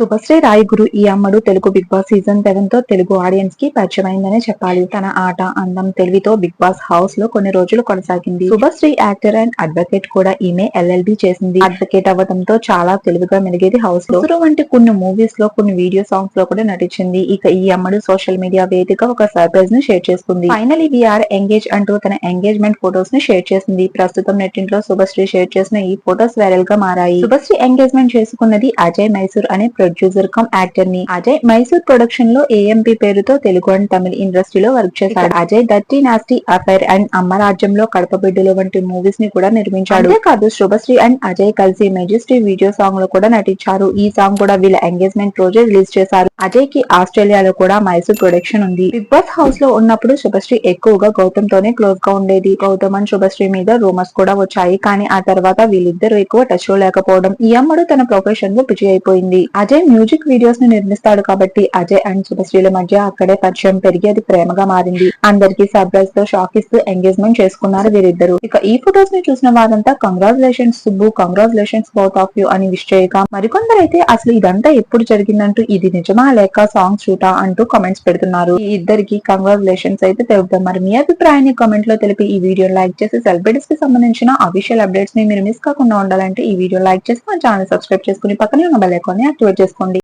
శుభశ్రీ రాయగురు ఈ అమ్మడు Telugu big boss season సెవెన్తో తెలుగు ఆడియన్స్కి పరిచయమైందనే చెప్పాలి. తన ఆట అందం తెలివితో బిగ్ బాస్ హౌస్లో కొన్ని రోజులు కొనసాగింది. శుభశ్రీ యాక్టర్ అండ్ అడ్వకేట్ కూడా ఈమె ఎల్ఎల్బి చేసింది. అడ్వకేట్ అవ్వడంతో చాలా తెలివిగా మెలిగేది హౌస్లో వంటి కొన్ని మూవీస్లో కొన్ని వీడియో సాంగ్స్లో కూడా నటించింది. ఇక ఈ అమ్మడు సోషల్ మీడియా వేదిక ఒక సర్ప్రైజ్ను షేర్ చేసుకుంది. ఫైనలీ వీఆర్ ఎంగేజ్ అంటూ తన ఎంగేజ్మెంట్ ఫొటోస్ను షేర్ చేసింది. ప్రస్తుతం నెట్టింట్లో శుభశ్రీ షేర్ చేసిన ఈ ఫొటోస్ వైరల్గా మారాయి. శుభశ్రీ ఎంగేజ్మెంట్ చేసుకున్నది అజయ్ మైసూర్ అనే ప్రొడ్యూసర్ కమ్ యాక్టర్ని అజయ్ మైసూర్ ప్రొడక్షన్లో ఏఎంపీ పేరుతో తెలుగు అండ్ తమిళ ఇండస్ట్రీలో వర్క్ చేశాడు. Ajay దట్టి nasty affair and Amma Rajyamlo Kadapa Biddalu వంటి మూవీస్ని కూడా నిర్మించాడు. అంతేకాదు శుభశ్రీ అండ్ అజయ్ కలిసి మెజెస్టీ వీడియో సాంగ్లో కూడా నటించారు. ఈ సాంగ్ కూడా వీళ్ళ ఎంగేజ్మెంట్ రోజే రిలీజ్ చేశారు. అజయ్కి ఆస్ట్రేలియాలో కూడా మైసూర్ ప్రొడక్షన్ ఉంది. బిగ్ బాస్ హౌస్లో ఉన్నప్పుడు శుభశ్రీ ఎక్కువగా గౌతమ్ తోనే క్లోజ్గా ఉండేది. గౌతమ్ అండ్ శుభశ్రీ మీద రూమర్స్ కూడా వచ్చాయి. కానీ ఆ తర్వాత వీళ్ళిద్దరూ ఎక్కువ టచ్లో లేకపోవడం ఈ అమ్మడు తన ప్రొఫెషన్లో బిజీ అయిపోయింది. అజయ్ మ్యూజిక్ వీడియోస్ని నిర్మిస్తాడు కాబట్టి అజయ్ అండ్ శుభశ్రీల మధ్య అక్కడే పరిచయం పెరిగి అది ప్రేమగా మారింది. అందరికీ సర్ప్రైజ్తో షాక్ ఇస్తూ ఎంగేజ్మెంట్ చేసుకున్నారు వీరిద్దరు. ఇక ఈ ఫొటోస్ని చూసిన వారంతా congratulations Subbu congratulations both of you అని విష్ చేయగా మరికొందరైతే అసలు ఇదంతా ఎప్పుడు జరిగిందంటూ ఇది నిజమా లేక సాంగ్ షూటా అంటూ కామెంట్స్ పెడుతున్నారు. ఈ ఇద్దరికి కంగ్రాచులేషన్స్ అయితే తెలుపుతాం మరి మీ అభిప్రాయాన్ని కామెంట్లో తెలిపి ఈ వీడియో లైక్ చేసి సెలబ్రిటీస్కి సంబంధించిన అఫీషియల్ అప్డేట్స్ని మీరు మిస్ కాకుండా ఉండాలంటే ఈ వీడియో లైక్ చేసి మా ఛానల్ సబ్స్క్రైబ్ చేసుకుని పక్కనే ఉన్న బెల్ ఐకాన్ యాక్టివేట్ చేసుకోండి